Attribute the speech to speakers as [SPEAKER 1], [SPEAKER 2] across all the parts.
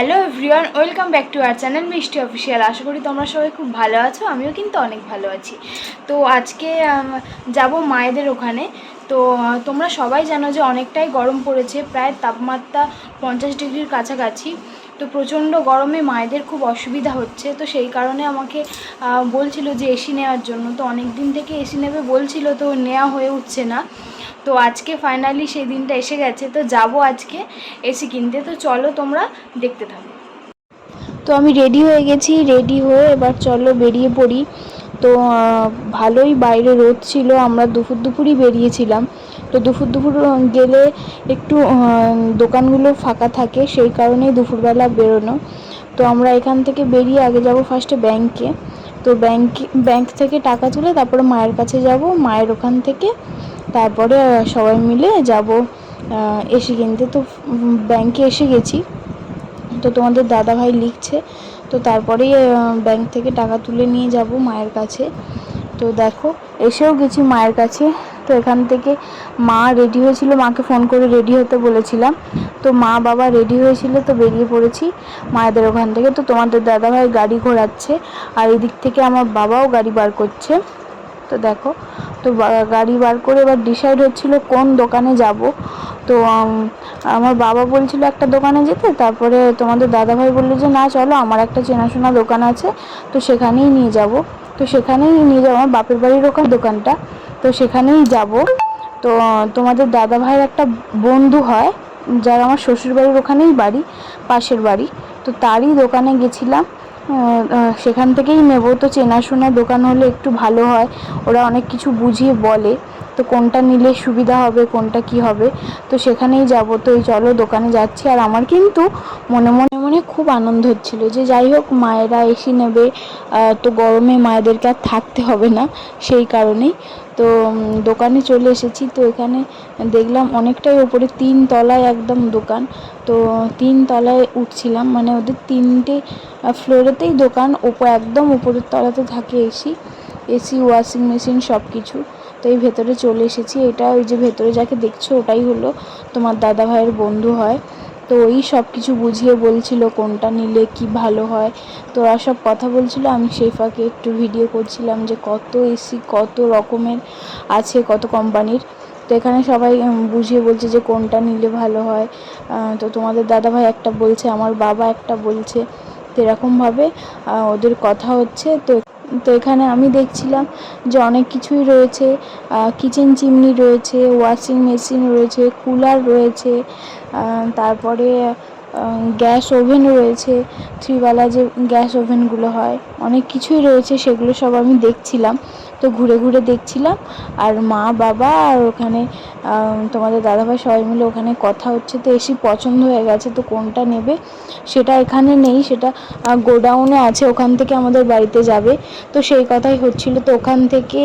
[SPEAKER 1] Hello everyone welcome back to our channel Mishti official আশা করি তোমরা সবাই খুব ভালো আছো, আমিও কিন্তু অনেক ভালো আছি। তো আজকে যাব মায়েদের ওখানে। তো, তোমরা সবাই জানো যে অনেকটাই গরম পড়েছে, প্রায় তাপমাত্রা পঞ্চাশ ডিগ্রির কাছাকাছি। তো প্রচণ্ড গরমে মায়েদের খুব অসুবিধা হচ্ছে। তো সেই কারণে আমাকে বলছিল যে এসি নেওয়ার জন্য। তো অনেক দিন থেকে এসি নেবে বলছিল, তো নেওয়া হয়ে উঠছে না। তো আজকে ফাইনালি সেই দিনটা এসে গেছে। তো যাব আজকে এসি কিনতে। তো চলো তোমরা দেখতে থাকো। তো আমি রেডি হয়ে গেছি। রেডি হয়ে এবার চলো বেরিয়ে পড়ি। তো ভালোই বাইরে রোদ ছিল, আমরা দুপুর দুপুরই বেরিয়েছিলাম। তো দুপুর দুপুর গেলে একটু দোকানগুলো ফাঁকা থাকে, সেই কারণেই দুপুরবেলা বেরোনো। তো আমরা এখান থেকে বেরিয়ে আগে যাব ফার্স্টে ব্যাংকে তো ব্যাংকে ব্যাংক থেকে টাকা তুলে তারপরে মায়ের কাছে যাব, মায়ের ওখান থেকে তারপরে সবাই মিলে যাব এসে কিনতে তো ব্যাংকে এসে গেছি। তো তোমাদের দাদা ভাই লিখছে তো তারপরেই ব্যাংক থেকে টাকা তুলে নিয়ে যাব মায়ের কাছে। তো দেখো, এসেও গেছি মায়ের কাছে। তো এখান থেকে মা রেডি হয়েছিল, মাকে ফোন করে রেডি হতে বলেছিলাম। তো মা বাবা রেডি হয়েছিল, তো বেরিয়ে পড়েছি মায়েদের ওখান থেকে। তো তোমাদের দাদাভাই গাড়ি ঘোরাচ্ছে, আর এদিক থেকে আমার বাবাও গাড়ি বার করছে। তো দেখো, তো গাড়ি বার করে এবার ডিসাইড হচ্ছিল কোন দোকানে যাব। তো আমার বাবা বলছিল একটা দোকানে যেতে, তারপরে তোমাদের দাদাভাই বলল যে, না, চলো, আমার একটা চেনাশোনা দোকান আছে, তো সেখানেই নিয়ে যাব। তো সেখানেই নিয়ে যাব, আমার বাপের বাড়ির ওখানে দোকানটা, তো সেখানেই যাব। তো, তোমাদের দাদাভাইয়ের একটা বন্ধু হয়, যার আমার শ্বশুর বাড়ির ওখানেই বাড়ি, পাশের বাড়ি। তো তারই দোকানে গেছিলাম সেখান থেকেই নেব। তো চেনাশোনা দোকান হলে একটু ভালো হয়। ওরা অনেক কিছু বুঝিয়ে বলে। তো কোনটা নিলে সুবিধা হবে, কোনটা কি হবে? তো সেখানেই যাব। তো এই চলো দোকানে যাচ্ছি। আর আমার কিন্তু মনে মনে মনে খুব আনন্দ হচ্ছিল যে যাই হোক, মায়েরা এসে নেবে। তো গরমে মায়েদেরকে আর থাকতে হবে না সেই কারণেই। তো দোকানে চলে এসেছি। তো এখানে দেখলাম অনেকটাই ওপরে তিন তলায় একদম দোকান। তো তিন তলায় উঠছিলাম। মানে ওদের তিনটে ফ্লোরেতেই দোকান। ওপর একদম উপরের তলাতে থাকে এসি। এসি, ওয়াশিং মেশিন সব কিছু তো এই ভেতরে চলে এসেছি। এটা ওই যে ভেতরে যাকে দেখছ, ওটাই হলো তোমার দাদা ভাইয়ের বন্ধু হয়। তো ওই সব কিছু বুঝিয়ে বলছিল কোনটা নিলে কি ভালো হয়। তো ওরা সব কথা বলছিল, আমি সেই ফাঁকে একটু ভিডিও করছিলাম যে কত এসি কত রকমের আছে, কত কোম্পানির। তো এখানে সবাই বুঝিয়ে বলছে যে কোনটা নিলে ভালো হয়। তো তোমাদের দাদাভাই একটা বলছে, আমার বাবা একটা বলছে। তো এরকমভাবে ওদের কথা হচ্ছে। তো তো এখানে আমি দেখছিলাম যে অনেক কিছুই রয়েছে কিচেন চিমনি রয়েছে ওয়াশিং মেশিন রয়েছে কুলার রয়েছে তারপরে গ্যাস ওভেন রয়েছে, থ্রিওয়ালা যে গ্যাস ওভেনগুলো হয়, অনেক কিছুই রয়েছে, সেগুলো সব আমি দেখছিলাম। তো ঘুরে ঘুরে দেখছিলাম, আর মা, বাবা আর ওখানে তোমাদের দাদাভাই সবাই মিলে ওখানে কথা হচ্ছে, তো এসি পছন্দ হয়ে গেছে, তো কোনটা নেবে সেটা এখানে নেই, সেটা গোডাউনে আছে, ওখান থেকে আমাদের বাড়িতে যাবে। তো সেই কথাই হচ্ছিল, তো ওখান থেকে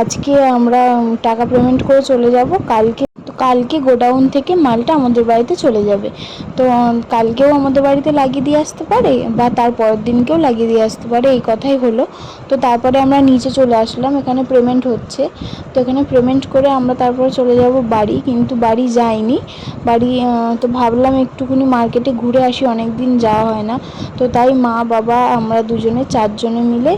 [SPEAKER 1] আজকে আমরা টাকা পেমেন্ট করে চলে যাব, কালকে কালকে গোডাউন থেকে মালটা আমাদের বাড়িতে চলে যাবে। তো কালকেও আমাদের বাড়িতে লাগিয়ে দিয়ে আসতে পারে বা তার পরের দিনকেও লাগিয়ে দিয়ে আসতে পারে, এই কথাই হলো। তো তারপরে আমরা নিচে চলে আসলাম, এখানে পেমেন্ট হচ্ছে। তো এখানে পেমেন্ট করে আমরা তারপরে চলে যাব বাড়ি, কিন্তু বাড়ি যাইনি। বাড়ি তো ভাবলাম একটুখানি মার্কেটে ঘুরে আসি অনেক দিন যাওয়া হয় না। তো তাই মা, বাবা, আমরা দুজনে, চারজনে মিলে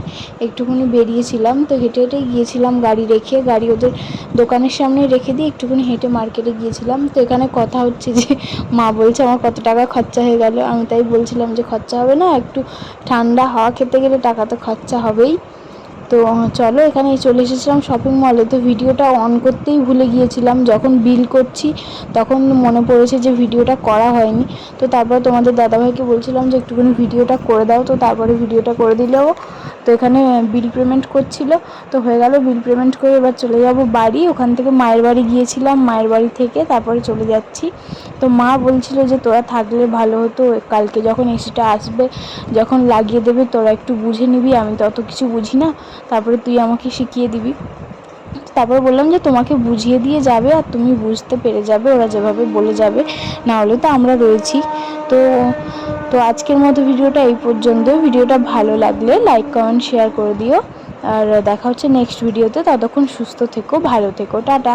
[SPEAKER 1] একটুখানি বেরিয়েছিলাম। তো হেঁটে হেঁটে গিয়েছিলাম গাড়ি রেখে, গাড়ি ওদের দোকানের সামনে রেখে দিয়ে একটুখানি হেঁটে মার্কেটে গিয়েছিলাম, তো এখানে কথা হচ্ছে যে মা বলছে, আমার কত টাকা খরচা হয়ে গেল? আমি তাই বলছিলাম যে, খরচা হবে না, একটু ঠান্ডা হাওয়া খেতে গেলে টাকা তো খরচা হবেই। তো চলো এখানে চলে এসেছিলাম শপিং মলে তো ভিডিওটা অন করতেই ভুলে গিয়েছিলাম। যখন বিল করছি, তখন মনে পড়েছে যে ভিডিওটা করা হয়নি। তো তারপরে তোমাদের দাদাভাইকে বলছিলাম যে একটুখানি ভিডিওটা করে দাও। তো তারপরে ভিডিওটা করে দিলেও তো এখানে বিল পেমেন্ট করছিল। তো হয়ে গেল বিল পেমেন্ট করে এবার চলে যাব বাড়ি। ওখান থেকে মায়ের বাড়ি গিয়েছিলাম, মায়ের বাড়ি থেকে তারপরে চলে যাচ্ছি। তো মা বলছিল যে তোরা থাকলে ভালো হতো। কালকে যখন এসিটা আসবে, যখন লাগিয়ে দেবে, তোরা একটু বুঝে নিবি। আমি তো অত কিছু বুঝি না। তারপরে তুই আমাকে শিখিয়ে দিবি। তারপর বললাম যে তোমাকে বুঝিয়ে দিয়ে যাবে আর তুমি বুঝতে পেরে যাবে, ওরা যেভাবে বলে যাবে না হলে তো আমরা রয়েছি। তো তো আজকের মতো ভিডিওটা এই পর্যন্ত। ভিডিওটা ভালো লাগলে লাইক কমেন্ট শেয়ার করে দিও। আর দেখা হচ্ছে নেক্সট ভিডিওতে ততক্ষণ সুস্থ থেকো, ভালো থেকো। টাটা।